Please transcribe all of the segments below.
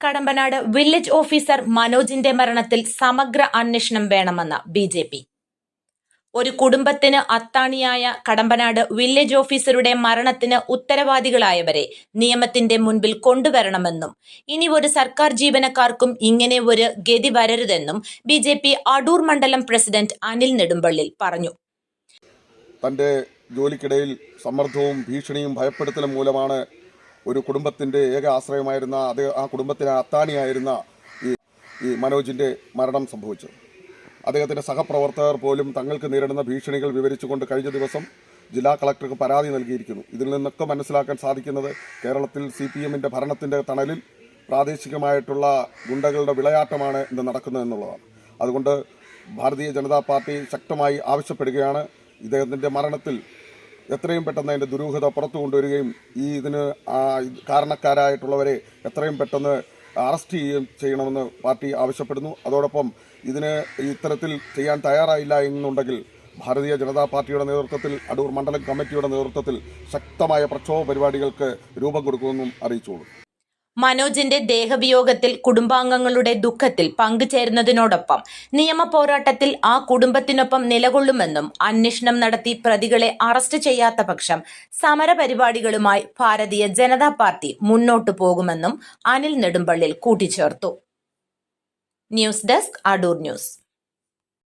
Kadampanad village officer മനോജിന്റെ മരണത്തിൽ സമഗ്ര അന്വേഷണം വേണമെന്ന് ബി ജെ പി. ഒരു കുടുംബത്തിന് അത്താണിയായ കടമ്പനാട് വില്ലേജ് ഓഫീസറുടെ മരണത്തിന് ഉത്തരവാദികളായവരെ നിയമത്തിന്റെ മുൻപിൽ കൊണ്ടുവരണമെന്നും ഇനി ഒരു സർക്കാർ ജീവനക്കാർക്കും ഇങ്ങനെ ഒരു ഗതി വരരുതെന്നും ബി ജെ പി അടൂർ മണ്ഡലം പ്രസിഡന്റ് അനിൽ നെടുമ്പള്ളിൽ പറഞ്ഞു. തന്റെ ജോലിക്കിടയിൽ സമ്മർദ്ദവും ഭീഷണിയും ഭയപ്പെടുത്തലും മൂലമാണ് ഒരു കുടുംബത്തിന്റെ ഏക ആശ്രയമായിരുന്ന അത് ആ കുടുംബത്തിന് അത്താണിയായിരുന്ന ഈ ഈ മനോജിന്റെ മരണം സംഭവിച്ചത്. അദ്ദേഹത്തിന്റെ സഹപ്രവർത്തകർ പോലും തങ്ങൾക്ക് നേരിടുന്ന ഭീഷണികൾ വിവരിച്ചുകൊണ്ട് കഴിഞ്ഞ ദിവസം ജില്ലാ കളക്ടർക്ക് പരാതി നൽകിയിരിക്കുന്നു. ഇതിൽ നിന്നൊക്കെ മനസ്സിലാക്കാൻ സാധിക്കുന്നത് കേരളത്തിൽ സി പി എമ്മിന്റെ ഭരണത്തിന്റെ തണലിൽ പ്രാദേശികമായിട്ടുള്ള ഗുണ്ടകളുടെ വിളയാട്ടമാണ് ഇന്ന് നടക്കുന്നത് എന്നുള്ളതാണ്. അതുകൊണ്ട് ഭാരതീയ ജനതാ പാർട്ടി ശക്തമായി ആവശ്യപ്പെടുകയാണ്. ഇദ്ദേഹത്തിന്റെ മരണത്തിൽ എത്രയും പെട്ടെന്ന് അതിന്റെ ദുരൂഹത പുറത്തു കൊണ്ടുവരികയും ഈ ഇതിന് കാരണക്കാരായിട്ടുള്ളവരെ എത്രയും പെട്ടെന്ന് അറസ്റ്റ് ചെയ്യുകയും ചെയ്യണമെന്ന് പാർട്ടി ആവശ്യപ്പെടുന്നു. അതോടൊപ്പം ഇതിന് ഇത്തരത്തിൽ ചെയ്യാൻ തയ്യാറായില്ല എന്നുണ്ടെങ്കിൽ ഭാരതീയ ജനതാ പാർട്ടിയുടെ നേതൃത്വത്തിൽ അടൂർ മണ്ഡലം കമ്മിറ്റിയുടെ നേതൃത്വത്തിൽ ശക്തമായ പ്രക്ഷോഭ പരിപാടികൾക്ക് രൂപം കൊടുക്കുമെന്നും അറിയിച്ചോളൂ മനോജിന്റെ ദേഹവിയോഗത്തിൽ കുടുംബാംഗങ്ങളുടെ ദുഃഖത്തിൽ പങ്കുചേരുന്നതിനോടൊപ്പം നിയമ പോരാട്ടത്തിൽ ആ കുടുംബത്തിനൊപ്പം നിലകൊള്ളുമെന്നും അന്വേഷണം നടത്തി പ്രതികളെ അറസ്റ്റ് ചെയ്യാത്ത പക്ഷം സമരപരിപാടികളുമായി ഭാരതീയ ജനതാ പാർട്ടി മുന്നോട്ടു പോകുമെന്നും അനിൽ നെടുമ്പള്ളിൽ കൂട്ടിച്ചേർത്തു. News desk Adoor news.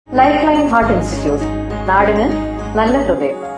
Life line heart institute. നാടിന് നല്ല ഹൃദയം.